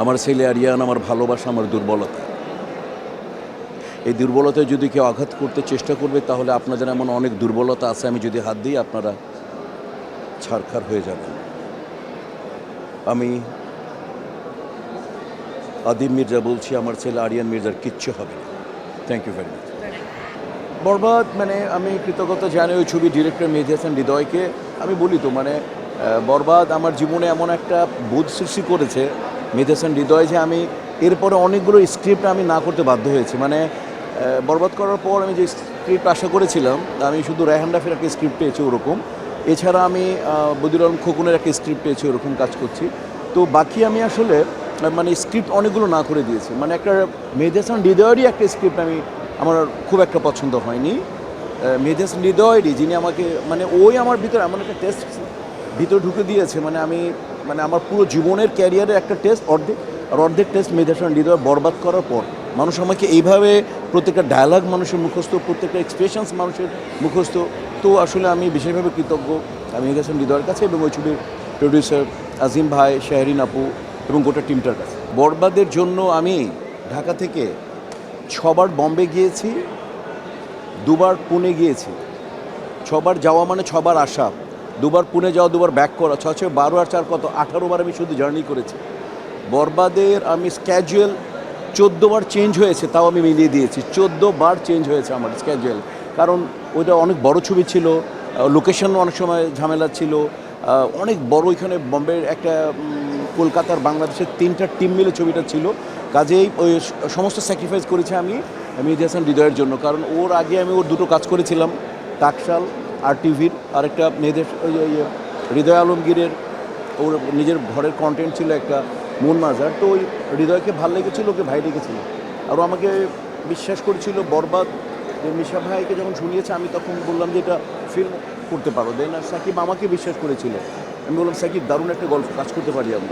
আমার ছেলে আরিয়ান, আমার ভালোবাসা, আমার দুর্বলতা। এই দুর্বলতায় যদি কেউ আঘাত করতে চেষ্টা করবে, তাহলে আপনাদের এমন অনেক দুর্বলতা আছে, আমি যদি হাত দিই, আপনারা ছাড়খার হয়ে যাবেন। আমি আদিম মির্জা বলছি, আমার ছেলে আরিয়ান মির্জার কিচ্ছু হবে না। থ্যাংক ইউ ভেরি মাচ বরবাদ মানে আমি কৃতজ্ঞতা জানি ওই ছবি ডিরেক্টর মেহেদি হাসান হৃদয়কে। আমি বলি তো মানে বরবাদ আমার জীবনে এমন একটা বোধ সৃষ্টি করেছে মেহেদি হাসান হৃদয় যে আমি এরপরে অনেকগুলো স্ক্রিপ্ট আমি না করতে বাধ্য হয়েছি। মানে বরবাদ করার পর আমি যে স্ক্রিপ্ট আশা করেছিলাম, আমি শুধু রেহান একটা স্ক্রিপ্ট পেয়েছি ওরকম। এছাড়া আমি বদিউল আলম খোকনের একটা স্ক্রিপ্ট পেয়েছি ওরকম কাজ করছি। তো বাকি আমি আসলে মানে স্ক্রিপ্ট অনেকগুলো না করে দিয়েছি। মানে একটা মেহেদি হৃদয়েরই একটা স্ক্রিপ্ট আমি, আমার খুব একটা পছন্দ হয়নি। মেহেদি হৃদয়েরই যিনি আমাকে মানে ওই আমার ভিতরে এমন একটা টেস্ট ভিতরে ঢুকে দিয়েছে। মানে আমি মানে আমার পুরো জীবনের ক্যারিয়ারের একটা টেস্ট অর্ধেক, আর অর্ধেক টেস্ট মেহেদি হাসান হৃদয় বরবাদ করার পর মানুষ আমাকে এইভাবে প্রত্যেকটা ডায়ালগ মানুষের মুখস্থ, প্রত্যেকটা এক্সপ্রেশনস মানুষের মুখস্থ। তো আসলে আমি বিশেষভাবে কৃতজ্ঞ। আমি হাসান হৃদয়ের কাছে এবং ওই ছবির প্রডিউসার আজিম ভাই, শাহরিন আপু এবং গোটা টিমটার কাছে। বরবাদের জন্য আমি ঢাকা থেকে ছবার বম্বে গিয়েছি, দুবার পুনে গিয়েছি। ছবার যাওয়া মানে ছবার আসা। দুবার পুনে যাওয়া দুবার ব্যাক করা। ছ ছয় বারো আর চার কত? আঠারো বার আমি শুধু জার্নি করেছি। বরবাদের আমি স্ক্যাজুয়াল চোদ্দ বার চেঞ্জ হয়েছে, তাও আমি মিলিয়ে দিয়েছি। চোদ্দ বার চেঞ্জ হয়েছে আমার স্ক্যাজুয়াল কারণ ওইটা অনেক বড় ছবি ছিল লোকেশন অনেক সময় ঝামেলা ছিল। অনেক বড় এখানে বম্বের একটা কলকাতার বাংলাদেশের তিনটা টিম মিলে ছবিটা ছিল। কাজেই ওই সমস্ত স্যাক্রিফাইস করেছি আমি মেহেদি হাসান হৃদয়ের জন্য। কারণ ওর আগে আমি ওর দুটো কাজ করেছিলাম টাকশাল আর টিভির আরেকটা মেয়েদের হৃদয় আলমগীরের ওর নিজের ঘরের কন্টেন্ট ছিল একটা মন মাজার তো ওই হৃদয়কে ভালো লেগেছিল, ওকে ভাই লেগেছিল। আর আমাকে বিশ্বাস করেছিল, বরবাদ যে মিশা ভাইকে যখন শুনিয়েছে, আমি তখন বললাম যে এটা ফিল্ম করতে পারো। দেন আর সাকিব আমাকে বিশ্বাস করেছিল। আমি বললাম, সাকিব, দারুণ একটা গল্প, কাজ করতে পারি আমরা।